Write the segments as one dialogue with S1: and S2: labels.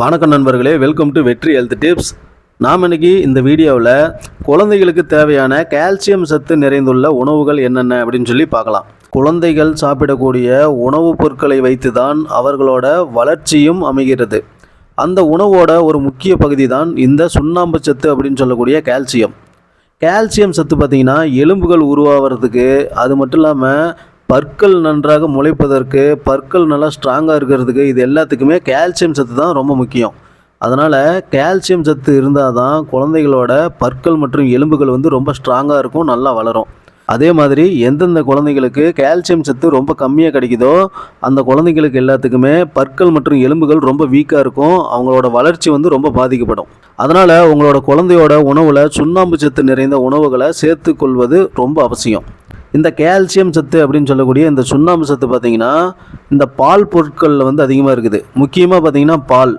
S1: வணக்கம் நண்பர்களே welcome to Vetri health tips நாம் இன்றைக்கி இந்த வீடியோவில் குழந்தைகளுக்கு தேவையான கால்சியம் சத்து நிறைந்துள்ள உணவுகள் என்னென்ன அப்படின்னு சொல்லி பார்க்கலாம். குழந்தைகள் சாப்பிடக்கூடிய உணவுப் பொருட்களை வைத்து தான் அவர்களோட வளர்ச்சியும் அமைகிறது. அந்த உணவோட ஒரு முக்கிய பகுதி தான் இந்த சுண்ணாம்பு சத்து அப்படின்னு சொல்லக்கூடிய கால்சியம் கால்சியம் சத்து பார்த்திங்கன்னா எலும்புகள் உருவாகிறதுக்கு அது மட்டும் இல்லாமல் பற்கள் நன்றாக முளைப்பதற்கு பற்கள் நல்லா ஸ்ட்ராங்காக இருக்கிறதுக்கு இது எல்லாத்துக்குமே கால்சியம் சத்து தான் ரொம்ப முக்கியம். அதனால் கால்சியம் சத்து இருந்தால் தான் குழந்தைகளோட பற்கள் மற்றும் எலும்புகள் வந்து ரொம்ப ஸ்ட்ராங்காக இருக்கும் நல்லா வளரும். அதே மாதிரி எந்தெந்த குழந்தைகளுக்கு கால்சியம் சத்து ரொம்ப கம்மியாக கிடைக்குதோ அந்த குழந்தைங்களுக்கு எல்லாத்துக்குமே பற்கள் மற்றும் எலும்புகள் ரொம்ப வீக்காக இருக்கும் அவங்களோட வளர்ச்சி வந்து ரொம்ப பாதிக்கப்படும். அதனால் உங்களோட குழந்தையோட உணவில் சுண்ணாம்பு சத்து நிறைந்த உணவுகளை சேர்த்துக்கொள்வது ரொம்ப அவசியம். இந்த கால்சியம் சத்து அப்படின்னு சொல்லக்கூடிய இந்த சுண்ணாம்பு சத்து பார்த்தீங்கன்னா இந்த பால் பொருட்களில் வந்து அதிகமாக இருக்குது. முக்கியமாக பார்த்தீங்கன்னா பால்.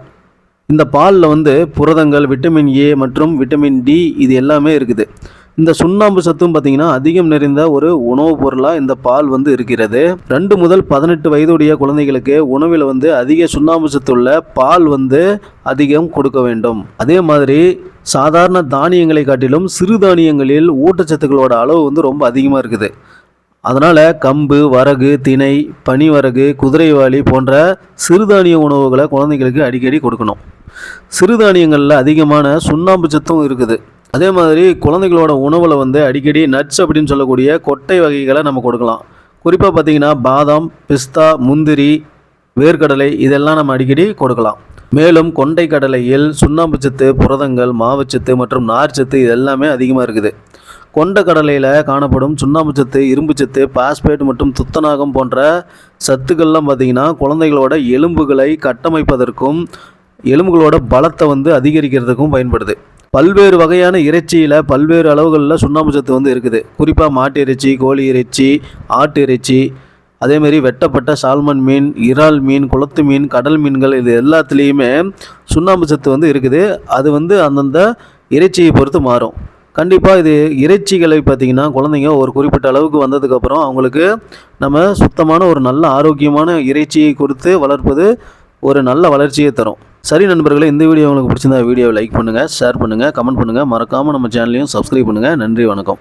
S1: இந்த பாலில் வந்து புரதங்கள் விட்டமின் ஏ மற்றும் விட்டமின் டி இது எல்லாமே இருக்குது. இந்த சுண்ணாம்பு சத்தும் பார்த்தீங்கன்னா அதிகம் நிறைந்த ஒரு உணவுப் பொருளாக இந்த பால் வந்து இருக்கிறது. ரெண்டு முதல் பதினெட்டு வயதுடைய குழந்தைகளுக்கு உணவில் வந்து அதிக சுண்ணாம்பு சத்துள்ள பால் வந்து அதிகம் கொடுக்க வேண்டும். அதே மாதிரி சாதாரண தானியங்களை காட்டிலும் சிறுதானியங்களில் ஊட்டச்சத்துக்களோட அளவு வந்து ரொம்ப அதிகமாக இருக்குது. அதனால் கம்பு வரகு திணை பனிவரகு குதிரைவாளி போன்ற சிறுதானிய உணவுகளை குழந்தைங்களுக்கு அடிக்கடி கொடுக்கணும். சிறுதானியங்களில் அதிகமான சுண்ணாம்பு சத்தும் இருக்குது. அதே மாதிரி குழந்தைகளோட உணவில் வந்து அடிக்கடி நட்ஸ் அப்படின்னு சொல்லக்கூடிய கொட்டை வகைகளை நம்ம கொடுக்கலாம். குறிப்பாக பார்த்தீங்கன்னா பாதாம் பிஸ்தா முந்திரி வேர்க்கடலை இதெல்லாம் நம்ம அடிக்கடி கொடுக்கலாம். மேலும் கொண்டை கடலையில் சுண்ணாம்பு சத்து புரதங்கள் மாவுச்சத்து மற்றும் நார்ச்சத்து இது எல்லாமே அதிகமாக இருக்குது. கொண்ட கடலையில் காணப்படும் சுண்ணாம்பு சத்து இரும்பு சத்து பாஸ்பேட் மற்றும் துத்தநாகம் போன்ற சத்துக்கள்லாம் பார்த்திங்கன்னா குழந்தைகளோட எலும்புகளை கட்டமைப்பதற்கும் எலும்புகளோட பலத்தை வந்து அதிகரிக்கிறதுக்கும் பயன்படுது. பல்வேறு வகையான இறைச்சியில் பல்வேறு அளவுகளில் சுண்ணாம்பு சத்து வந்து இருக்குது. குறிப்பாக மாட்டு இறைச்சி கோழி இறைச்சி ஆட்டு இறைச்சி அதேமாரி வெட்டப்பட்ட சால்மன் மீன் இறால் மீன் குளத்து மீன் கடல் மீன்கள் இது எல்லாத்துலேயுமே சுண்ணாம்பு சத்து வந்து இருக்குது. அது வந்து அந்தந்த இறைச்சியை பொறுத்து மாறும். கண்டிப்பாக இது இறைச்சிகளை பார்த்திங்கன்னா குழந்தைங்க ஒரு குறிப்பிட்ட அளவுக்கு வந்ததுக்கப்புறம் அவங்களுக்கு நம்ம சுத்தமான ஒரு நல்ல ஆரோக்கியமான இறைச்சியை கொடுத்து வளர்ப்பது ஒரு நல்ல வளர்ச்சியை தரும். சரி நண்பர்களே இந்த வீடியோ உங்களுக்கு பிடிச்சிருந்தா வீடியோவை லைக் பண்ணுங்கள் ஷேர் பண்ணுங்கள் கமெண்ட் பண்ணுங்கள் மறக்காமல் நம்ம சேனலையும் சப்ஸ்கிரைப் பண்ணுங்கள் நன்றி வணக்கம்.